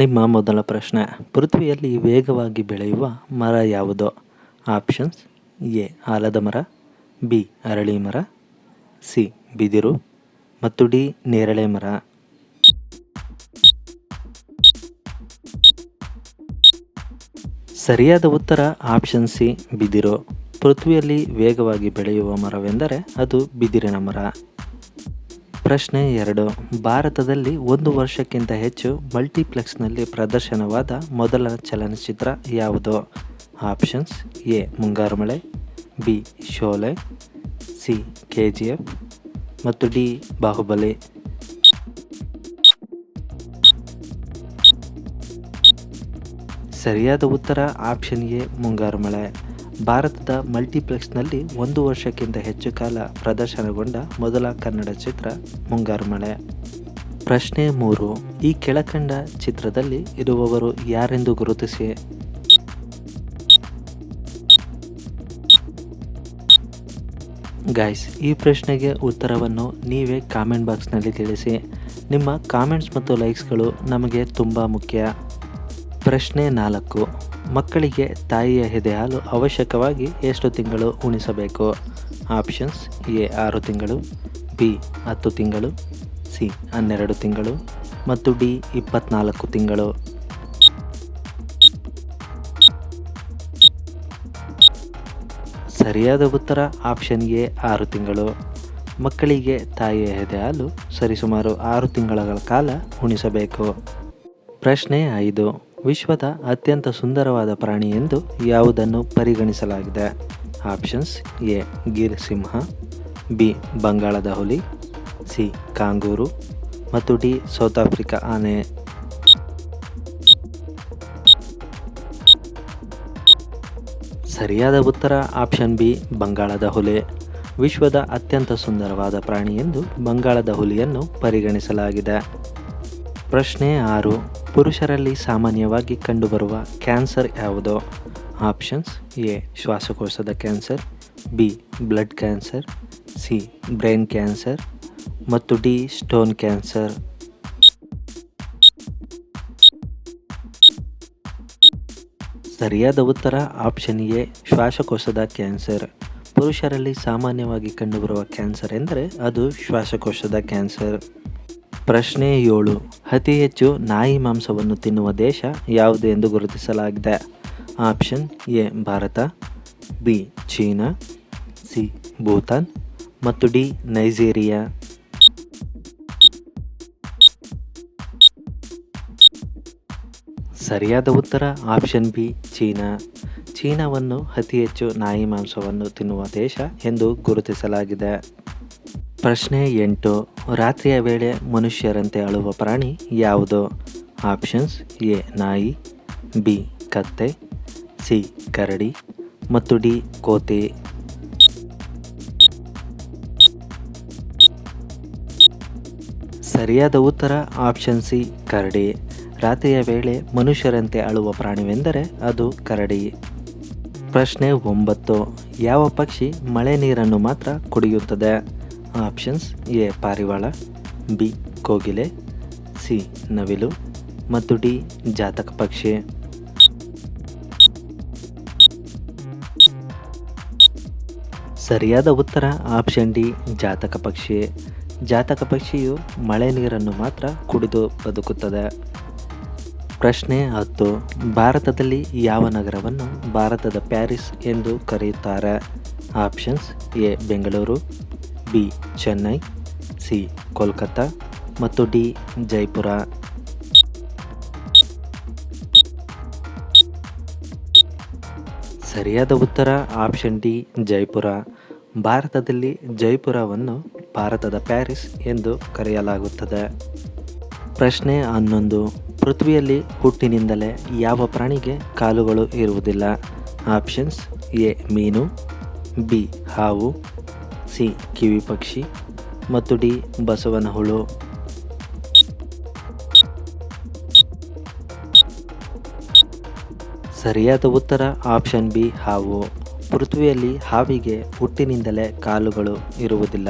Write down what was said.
ನಿಮ್ಮ ಮೊದಲ ಪ್ರಶ್ನೆ. ಪೃಥ್ವಿಯಲ್ಲಿ ವೇಗವಾಗಿ ಬೆಳೆಯುವ ಮರ ಯಾವುದು? ಆಪ್ಷನ್ಸ್ ಎ, ಆಲದ ಮರ, ಬಿ, ಅರಳಿ ಮರ, ಸಿ, ಬಿದಿರು, ಮತ್ತು ಡಿ, ನೇರಳೆ ಮರ. ಸರಿಯಾದ ಉತ್ತರ ಆಪ್ಷನ್ ಸಿ, ಬಿದಿರು. ಪೃಥ್ವಿಯಲ್ಲಿ ವೇಗವಾಗಿ ಬೆಳೆಯುವ ಮರವೆಂದರೆ ಅದು ಬಿದಿರಿನ ಮರ. ಪ್ರಶ್ನೆ ಎರಡು. ಭಾರತದಲ್ಲಿ ಒಂದು ವರ್ಷಕ್ಕಿಂತ ಹೆಚ್ಚು ಮಲ್ಟಿಪ್ಲೆಕ್ಸ್ನಲ್ಲಿ ಪ್ರದರ್ಶನವಾದ ಮೊದಲ ಚಲನಚಿತ್ರ ಯಾವುದು? Options A Mungaru Male B, Sholay, C K G F ಮತ್ತು ಡಿ, ಬಾಹುಬಲಿ. ಸರಿಯಾದ ಉತ್ತರ ಆಪ್ಷನ್ ಎ ಮುಂಗಾರು ಮಳೆ ಭಾರತದ ಮಲ್ಟಿಪ್ಲೆಕ್ಸ್ನಲ್ಲಿ ಒಂದು ವರ್ಷಕ್ಕಿಂತ ಹೆಚ್ಚು ಕಾಲ ಪ್ರದರ್ಶನಗೊಂಡ ಮೊದಲ ಕನ್ನಡ ಚಿತ್ರ ಮುಂಗಾರು ಮಳೆ ಪ್ರಶ್ನೆ ಮೂರು, ಈ ಕೆಳಕಂಡ ಚಿತ್ರದಲ್ಲಿ ಇರುವವರು ಯಾರೆಂದು ಗುರುತಿಸಿ? ಗಾಯ್ಸ್ ಈ ಪ್ರಶ್ನೆಗೆ ಉತ್ತರವನ್ನು ನೀವೇ ಕಾಮೆಂಟ್ ಬಾಕ್ಸ್ನಲ್ಲಿ ತಿಳಿಸಿ. ನಿಮ್ಮ ಕಾಮೆಂಟ್ಸ್ ಮತ್ತು ಲೈಕ್ಸ್ಗಳು ನಮಗೆ ತುಂಬ ಮುಖ್ಯ. ಪ್ರಶ್ನೆ ನಾಲ್ಕು ಮಕ್ಕಳಿಗೆ ತಾಯಿಯ ಎದೆ ಹಾಲು ಅವಶ್ಯಕವಾಗಿ ಎಷ್ಟು ತಿಂಗಳು ಉಣಿಸಬೇಕು? ಆಪ್ಷನ್ಸ್ ಎ, ಆರು ತಿಂಗಳು, ಬಿ, ಹತ್ತು ತಿಂಗಳು, ಸಿ, ಹನ್ನೆರಡು ತಿಂಗಳು ಮತ್ತು ಡಿ, ಇಪ್ಪತ್ನಾಲ್ಕು ತಿಂಗಳು. ಸರಿಯಾದ ಉತ್ತರ ಆಪ್ಷನ್ ಎ, ಆರು ತಿಂಗಳು. ಮಕ್ಕಳಿಗೆ ತಾಯಿಯ ಎದೆ ಹಾಲು ಸರಿಸುಮಾರು ಆರು ತಿಂಗಳ ಕಾಲ ಉಣಿಸಬೇಕು. ಪ್ರಶ್ನೆ ಐದು. ವಿಶ್ವದ ಅತ್ಯಂತ ಸುಂದರವಾದ ಪ್ರಾಣಿ ಎಂದು ಯಾವುದನ್ನು ಪರಿಗಣಿಸಲಾಗಿದೆ? ಆಪ್ಷನ್ಸ್ ಎ ಗಿರ್ ಸಿಂಹ ಬಿ, ಬಂಗಾಳದ ಹುಲಿ, ಸಿ, ಕಾಂಗೂರು ಮತ್ತು ಡಿ, ಸೌತ್ ಆಫ್ರಿಕಾ ಆನೆ. ಸರಿಯಾದ ಉತ್ತರ ಆಪ್ಷನ್ ಬಿ, ಬಂಗಾಳದ ಹುಲಿ. ವಿಶ್ವದ ಅತ್ಯಂತ ಸುಂದರವಾದ ಪ್ರಾಣಿ ಎಂದು ಬಂಗಾಳದ ಹುಲಿಯನ್ನು ಪರಿಗಣಿಸಲಾಗಿದೆ. ಪ್ರಶ್ನೆ ಆರು, ಪುರುಷರಲ್ಲಿ ಸಾಮಾನ್ಯವಾಗಿ ಕಂಡುಬರುವ ಕ್ಯಾನ್ಸರ್ ಯಾವುದು? ಆಪ್ಷನ್ಸ್ ಎ, ಶ್ವಾಸಕೋಶದ cancer, B, blood cancer, C, brain cancer ಮತ್ತು ಡಿ, ಸ್ಟೋನ್ ಕ್ಯಾನ್ಸರ್. ಸರಿಯಾದ ಉತ್ತರ ಆಪ್ಷನ್ ಎ, ಶ್ವಾಸಕೋಶದ ಕ್ಯಾನ್ಸರ್. ಪುರುಷರಲ್ಲಿ ಸಾಮಾನ್ಯವಾಗಿ ಕಂಡುಬರುವ ಕ್ಯಾನ್ಸರ್ ಎಂದರೆ ಅದು ಶ್ವಾಸಕೋಶದ ಕ್ಯಾನ್ಸರ್. ಪ್ರಶ್ನೆ ಏಳು. ಅತಿ ಹೆಚ್ಚು ನಾಯಿ ಮಾಂಸವನ್ನು ತಿನ್ನುವ ದೇಶ ಯಾವುದು ಎಂದು ಗುರುತಿಸಲಾಗಿದೆ. Option A, Bharat, B, China, C, Bhutan ಮತ್ತು ಡಿ, ನೈಜೀರಿಯಾ. ಸರಿಯಾದ ಉತ್ತರ, ಆಪ್ಷನ್ ಬಿ, ಚೀನಾ. ಚೀನಾವನ್ನು ಅತಿ ಹೆಚ್ಚು ನಾಯಿ ಮಾಂಸವನ್ನು ತಿನ್ನುವ ದೇಶ ಎಂದು ಗುರುತಿಸಲಾಗಿದೆ. ಪ್ರಶ್ನೆ ಎಂಟು. ರಾತ್ರಿಯ ವೇಳೆ ಮನುಷ್ಯರಂತೆ ಅಳುವ ಪ್ರಾಣಿ ಯಾವುದು? ಆಪ್ಷನ್ಸ್ ಎ, ನಾಯಿ, ಬಿ, ಕತ್ತೆ, ಸಿ, ಕರಡಿ ಮತ್ತು ಡಿ, ಕೋತಿ. ಸರಿಯಾದ ಉತ್ತರ ಆಪ್ಷನ್ ಸಿ, ಕರಡಿ. ರಾತ್ರಿಯ ವೇಳೆ ಮನುಷ್ಯರಂತೆ ಅಳುವ ಪ್ರಾಣಿವೆಂದರೆ ಅದು ಕರಡಿ. ಪ್ರಶ್ನೆ ಒಂಬತ್ತು. ಯಾವ ಪಕ್ಷಿ ಮಳೆ ನೀರನ್ನು ಮಾತ್ರ ಕುಡಿಯುತ್ತದೆ? Options A. ಪಾರಿವಾಳ, ಬಿ. ಕೋಗಿಲೆ, ಸಿ. ನವಿಲು ಮತ್ತು ಡಿ. ಜಾತಕ ಪಕ್ಷಿ. ಸರಿಯಾದ ಉತ್ತರ ಆಪ್ಷನ್ ಡಿ. ಜಾತಕ ಪಕ್ಷಿ. ಜಾತಕ ಪಕ್ಷಿಯು ಮಳೆ ನೀರನ್ನು ಮಾತ್ರ ಕುಡಿದು ಬದುಕುತ್ತದೆ. ಪ್ರಶ್ನೆ ಹತ್ತು ಭಾರತದಲ್ಲಿ ಯಾವ ನಗರವನ್ನು ಭಾರತದ ಪ್ಯಾರಿಸ್ ಎಂದು ಕರೆಯುತ್ತಾರೆ? Options A. Bengaluru B Chennai, C Kolkata ಮತ್ತು ಡಿ ಜೈಪುರ. ಸರಿಯಾದ ಉತ್ತರ ಆಪ್ಷನ್ ಡಿ ಜೈಪುರ. ಭಾರತದಲ್ಲಿ ಜೈಪುರವನ್ನು ಭಾರತದ ಪ್ಯಾರಿಸ್ ಎಂದು ಕರೆಯಲಾಗುತ್ತದೆ. ಪ್ರಶ್ನೆ ಹನ್ನೊಂದು. ಪೃಥ್ವಿಯಲ್ಲಿ ಹುಟ್ಟಿನಿಂದಲೇ ಯಾವ ಪ್ರಾಣಿಗೆ ಕಾಲುಗಳು ಇರುವುದಿಲ್ಲ? ಆಪ್ಷನ್ಸ್ ಎ ಮೀನು, ಬಿ ಹಾವು ಸಿ, ಕಿವಿ ಪಕ್ಷಿ ಮತ್ತು ಡಿ ಬಸವನ ಹುಳು ಸರಿಯಾದ ಉತ್ತರ ಆಪ್ಷನ್ ಬಿ ಹಾವು. ಪೃಥ್ವಿಯಲ್ಲಿ ಹಾವಿಗೆ ಹುಟ್ಟಿನಿಂದಲೇ ಕಾಲುಗಳು ಇರುವುದಿಲ್ಲ.